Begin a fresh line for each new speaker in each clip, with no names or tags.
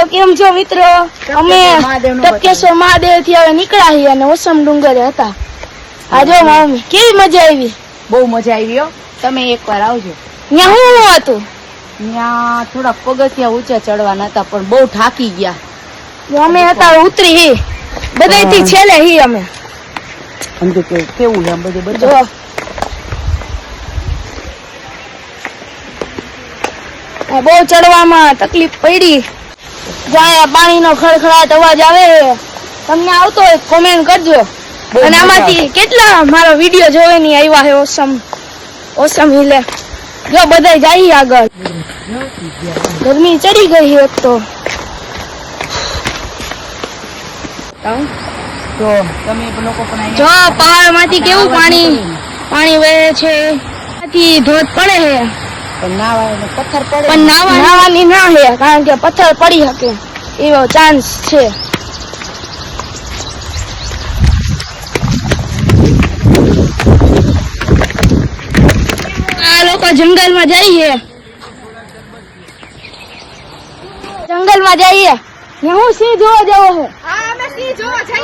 મહાદેવ કેમ છો મિત્રો? અમે ટપકેશ્વર મહાદેવથી હવે નીકળ્યા છીએ અને ઓસમ ડુંગરે હતા. આજે મામી કેવી મજા આવી?
બહુ મજા આવી હો. તમે એકવાર આવજો.
ત્યાં શું હતું?
ત્યાં થોડા પગથિયા ઊંચા ચડવાના હતા પણ બહુ થાકી ગયા.
અમે હતા ઉતરી હી. બધાયથી છેલ્લે હી અમે.
સમજો કે કેવું છે બધું બધું?
બહુ ચડવામાં તકલીફ પડી. જ્યાં પાણીનો ખડખડાટ અવાજ આવે તમને આવતો હોય કોમેન્ટ કરજો. અને આમાંથી કેટલા મારો વીડિયો જોવે નહીં આવ્યા છે ઓસમ ઓસમ હિલે. જો બધા જાય આગળ. ગરમી ચડી ગઈ એક તો. જો પહાડમાંથી કેવું પાણી પાણી વહે છે. ધોધ પડે છે.
પથ્થર પડે.
પણ નાવા નાવાની ના છે કારણ કે પથ્થર પડી શકે. એવો ચાન્સ છે. આ લોકો જંગલમાં જઈએ. જંગલમાં જઈએ. હું સિંહ જોવા જવો છે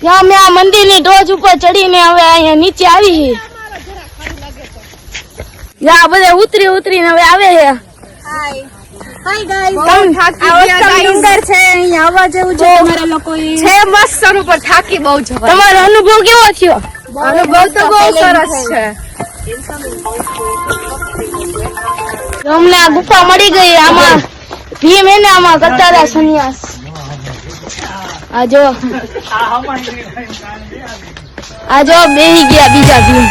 ત્યાં મેં આ મંદિરની ટોચ ઉપર ચડીને હવે અહીંયા નીચે આવી ત્યાં બધા ઉતરી ઉતરીને હવે આવે છે. થાકી ગયા ગાઈસ ડુંગર છે અહીંયા આવવા જેવું છે તમારા લોકો
છે મસ્ત સર ઉપર થાકી બહુ જવા
તમારો અનુભવ કેવો થયો?
અનુભવ તો બહુ સરસ છે.
અમને આ ગુફા મળી ગઈ આમાં. ભીમ એને આમાં કરતા હતા સંન્યાસ. આ જો. આ જો બેહી ગયા બીજા ભીમ.